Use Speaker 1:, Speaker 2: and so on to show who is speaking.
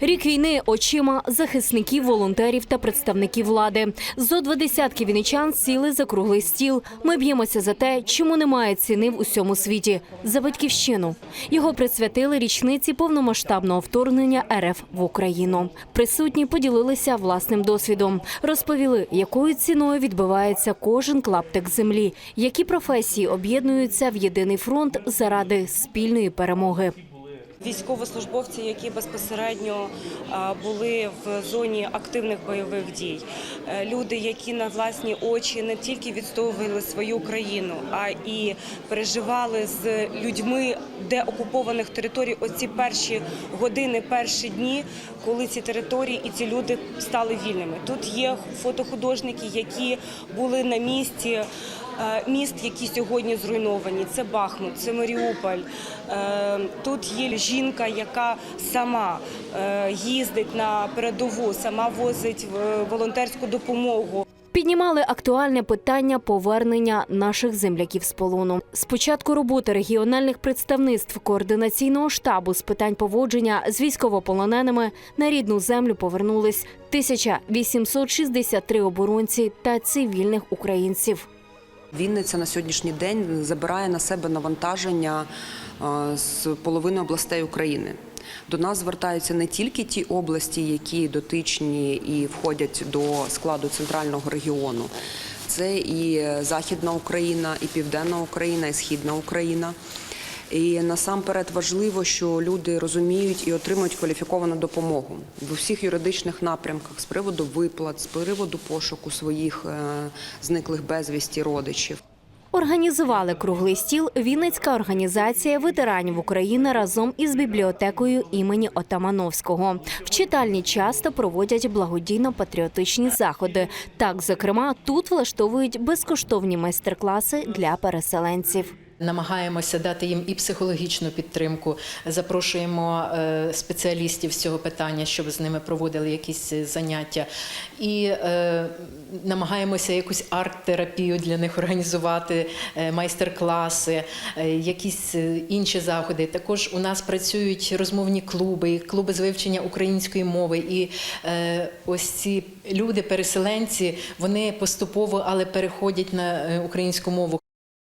Speaker 1: Рік війни очима захисників, волонтерів та представників влади. Зо два десятки вінничан сіли за круглий стіл. Ми б'ємося за те, чому немає ціни в усьому світі за батьківщину. Його присвятили річниці повномасштабного вторгнення РФ в Україну. Присутні поділилися власним досвідом, розповіли, якою ціною відбивається кожен клаптик землі, які професії об'єднуються в єдиний фронт заради спільної перемоги.
Speaker 2: Військовослужбовці, які безпосередньо були в зоні активних бойових дій, Е, люди, які на власні очі не тільки відстоювали свою країну, а і переживали з людьми деокупованих територій оці перші години, перші дні, коли ці території і ці люди стали вільними. Тут є фотохудожники, які були на місці. Е, Міст, які сьогодні зруйновані, це Бахмут, це Маріуполь. Е, Тут є жінка, яка сама е, їздить на передову, сама возить волонтерську допомогу.
Speaker 1: Піднімали актуальне питання повернення наших земляків з полону. З початку роботи регіональних представництв координаційного штабу з питань поводження з військовополоненими на рідну землю повернулись 1863 оборонці та цивільних українців.
Speaker 3: Вінниця на сьогоднішній день забирає на себе навантаження е, з половини областей України. До нас звертаються не тільки ті області, які дотичні і входять до складу центрального регіону. Це і Західна Україна, і Південна Україна, і Східна Україна. І насамперед важливо, що люди розуміють і отримують кваліфіковану допомогу в усіх юридичних напрямках з приводу виплат, з приводу пошуку своїх е, зниклих безвісті родичів.
Speaker 1: Організували круглий стіл Вінницька організація ветеранів України разом із бібліотекою імені Отамановського. В читальні часто проводять благодійно-патріотичні заходи. Так, зокрема, тут влаштовують безкоштовні майстер-класи для переселенців.
Speaker 4: Намагаємося дати їм і психологічну підтримку. Запрошуємо е, спеціалістів з цього питання, щоб з ними проводили якісь заняття. І е, намагаємося якусь арт-терапію для них організувати, е, майстер-класи, якісь інші заходи. Також у нас працюють розмовні клуби, клуби з вивчення української мови. І ось ці люди, переселенці, вони поступово але переходять на українську мову.